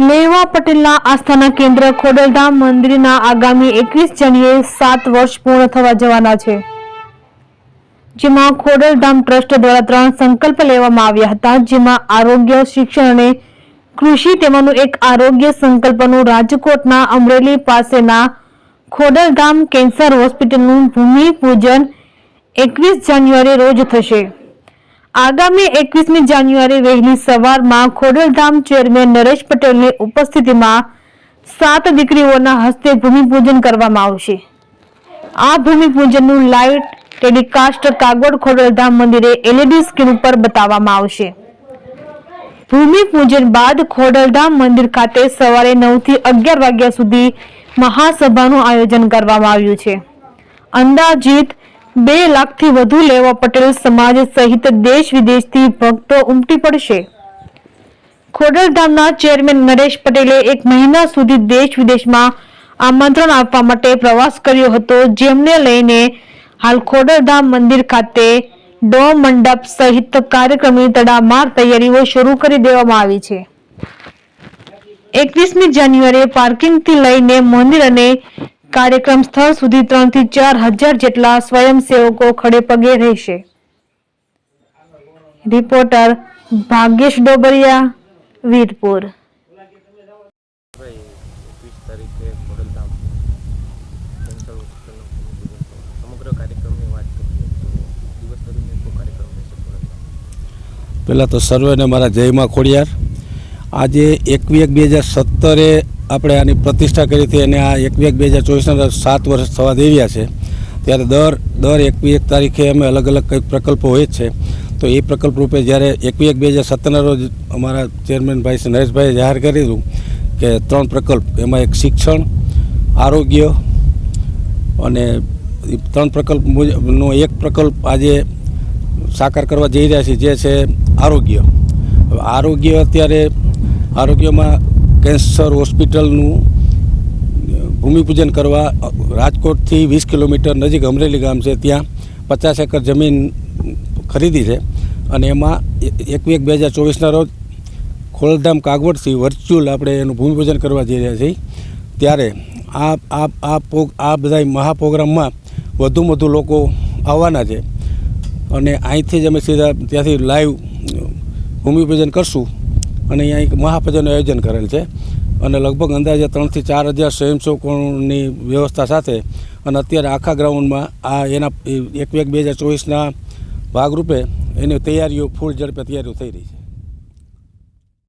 લેવા પટેલના આસ્થાના કેન્દ્ર ખોડલધામ મંદિરના આગામી એકવીસ જણીએ સાત વર્ષ પૂર્ણ થવા જવાના છે. જેમાં ખોડલધામ ટ્રસ્ટ દ્વારા ત્રણ સંકલ્પ લેવામાં આવ્યા હતા. જેમાં આરોગ્ય, શિક્ષણ અને કૃષિ તેમાંનું એક આરોગ્ય સંકલ્પનું રાજકોટના અમરેલી પાસેના ખોડલધામ કેન્સર હોસ્પિટલનું ભૂમિપૂજન એકવીસ જાન્યુઆરી રોજ થશે. આગામી એકવીસમી જાન્યુઆરી વહેલી સવારમાં ખોડલધામ ચેરમેન નરેશ પટેલની ઉપસ્થિતિમાં સાત દીકરીઓના હસ્તે ભૂમિપૂજન કરવામાં આવશે. આ ભૂમિપૂજનનું લાઈવ ટેલિકાસ્ટ કાગવડ ખોડલધામ મંદિરે એલઈડી સ્ક્રીન ઉપર બતાવવામાં આવશે. ભૂમિપૂજન બાદ ખોડલધામ મંદિર ખાતે સવારે નવથી અગિયાર વાગ્યા સુધી મહાસભાનું આયોજન કરવામાં આવ્યું છે. અંદાજિત બે લાખથી વધુ લેવા પટેલ સમાજ સહિત દેશ વિદેશથી ભક્તો ઉમટી પડશે. ખોડલધામના ચેરમેન નરેશ પટેલે એક મહિના સુધી દેશ વિદેશમાં આમંત્રણ આપવા માટે પ્રવાસ કર્યો હતો, જેમને લઈને હાલ ખોડલધામ મંદિર ખાતે ડો મંડપ સહિત કાર્યક્રમની તડામાર તૈયારીઓ શરૂ કરી દેવામાં આવી છે. એકવીસમી જાન્યુઆરીએ પાર્કિંગથી લઈને મંદિર અને કાર્યક્રમ સ્થળ સુધી ત્રણથી ચાર હજાર જેટલા સ્વયંસેવકો ખડે પગે રહેશે. રિપોર્ટર ભાગ્યેશ ડોબરિયા, વીરપુર. એકવીસ પહેલાં તો સર્વેને મારા જયમાં ખોડિયાર. આજે એકવી એક બે હજાર સત્તરે આપણે આની પ્રતિષ્ઠા કરી હતી અને આ એકવી એક બે હજાર ચોવીસના સાત વર્ષ થવા દેવ્યા છે. ત્યારે દર દર એકવી એક તારીખે અમે અલગ અલગ કંઈક પ્રકલ્પો હોય જ છે. તો એ પ્રકલ્પ રૂપે જ્યારે એકવી એક બે હજાર સત્તરના રોજ અમારા ચેરમેન ભાઈ નરેશભાઈએ જાહેર કરી દીધું કે ત્રણ પ્રકલ્પ, એમાં એક શિક્ષણ, આરોગ્ય અને ત્રણ પ્રકલ્પ મુજબનો એક પ્રકલ્પ આજે સાકાર કરવા જઈ રહ્યા છે, જે છે આરોગ્ય. આરોગ્ય અત્યારે આરોગ્યમાં કેન્સર હોસ્પિટલનું ભૂમિપૂજન કરવા રાજકોટથી વીસ કિલોમીટર નજીક અમરેલી ગામ છે, ત્યાં પચાસ એકર જમીન ખરીદી છે. અને એમાં એકવી એક બે હજાર ચોવીસના રોજ ખોલધામ કાગવડથી વર્ચ્યુઅલ આપણે એનું ભૂમિપૂજન કરવા જઈ રહ્યા છીએ. ત્યારે આ આ આ પોગ આ બધા મહાપ્રોગ્રામમાં વધુમાં વધુ લોકો આવવાના છે. અને અહીંથી જ અમે સીધા ત્યાંથી લાઈવ ભૂમિપૂજન કરશું. અને અહીંયા એક મહાપૂજનનું આયોજન કરેલ છે. અને લગભગ અંદાજે ત્રણથી ચાર હજાર સ્વયંસેવકોની વ્યવસ્થા સાથે અને અત્યારે આખા ગ્રાઉન્ડમાં આ એના એક એક બે હજાર ચોવીસના ભાગરૂપે એની તૈયારીઓ ફૂલ ઝડપે તૈયારીઓ થઈ રહી છે.